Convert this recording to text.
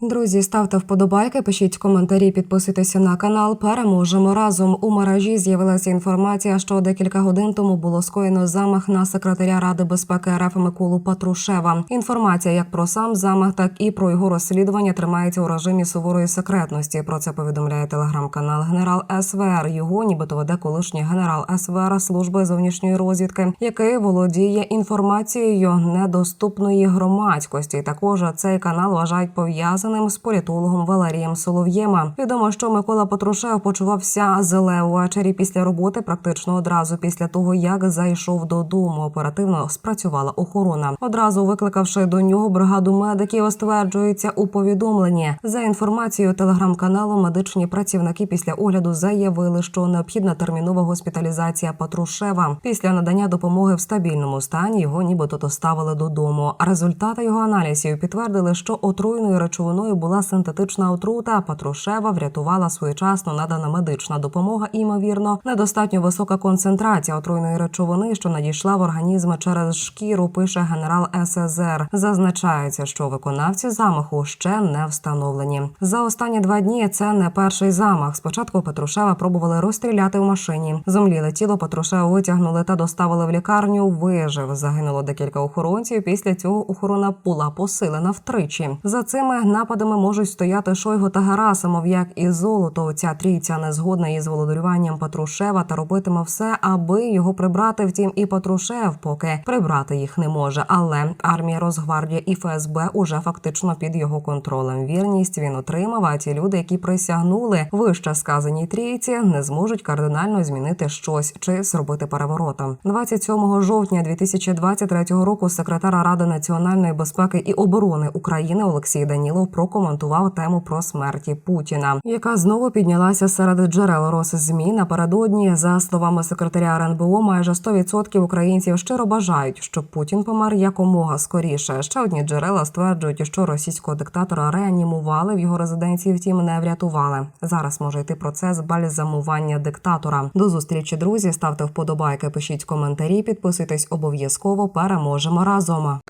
Друзі, ставте вподобайки, пишіть коментарі, підписуйтеся на канал. Переможемо разом. У мережі з'явилася інформація, що декілька годин тому було скоєно замах на секретаря Ради безпеки РФ Миколу Патрушева. Інформація як про сам замах, так і про його розслідування тримається у режимі суворої секретності. Про це повідомляє телеграм-канал Генерал СВР. Його нібито веде колишній генерал СВР служби зовнішньої розвідки, який володіє інформацією недоступної громадськості. Також цей канал вважають пов'язаним з політологом Валерієм Солов'єма. Відомо, що Микола Патрушев почувався зле увечері після роботи, практично одразу після того, як зайшов додому. Оперативно спрацювала охорона. Одразу викликавши до нього бригаду медиків, стверджується у повідомленні. За інформацією телеграм-каналу, медичні працівники після огляду заявили, що необхідна термінова госпіталізація Патрушева. Після надання допомоги в стабільному стані його нібито доставили додому. Результати його аналізів підтвердили, що отруйною речовиною була синтетична отрута. Патрушева врятувала своєчасно надана медична допомога. і, Ймовірно, недостатньо висока концентрація отруйної речовини, що надійшла в організм через шкіру. Пише генерал ССР. Зазначається, що виконавці замаху ще не встановлені. За останні два дні це не перший замах. Спочатку Петрушева пробували розстріляти в машині. Зомліле тіло Петрушева витягнули та доставили в лікарню. Вижив. Загинуло декілька охоронців. Після цього охорона була посилена втричі. За цими нападами можуть стояти Шойгу та Герасимов, як і золото. Ця трійця не згодна із володарюванням Патрушева та робитиме все, аби його прибрати. Втім, і Патрушев поки прибрати їх не може. Але армія Росгвардія і ФСБ уже фактично під його контролем. Вірність він отримав. А ті люди, які присягнули вище сказаній трійці, не зможуть кардинально змінити щось чи зробити переворотом. 27 жовтня 2023 року секретар Ради національної безпеки і оборони України Олексій Данілов прокоментував тему про смерті Путіна, яка знову піднялася серед джерел Росзмі напередодні. За словами секретаря РНБО, майже 100% українців щиро бажають, щоб Путін помер якомога скоріше. Ще одні джерела стверджують, що російського диктатора реанімували в його резиденції, втім не врятували. Зараз може йти процес бальзамування диктатора. До зустрічі, друзі. Ставте вподобайки, пишіть коментарі, підписуйтесь обов'язково. Переможемо разом.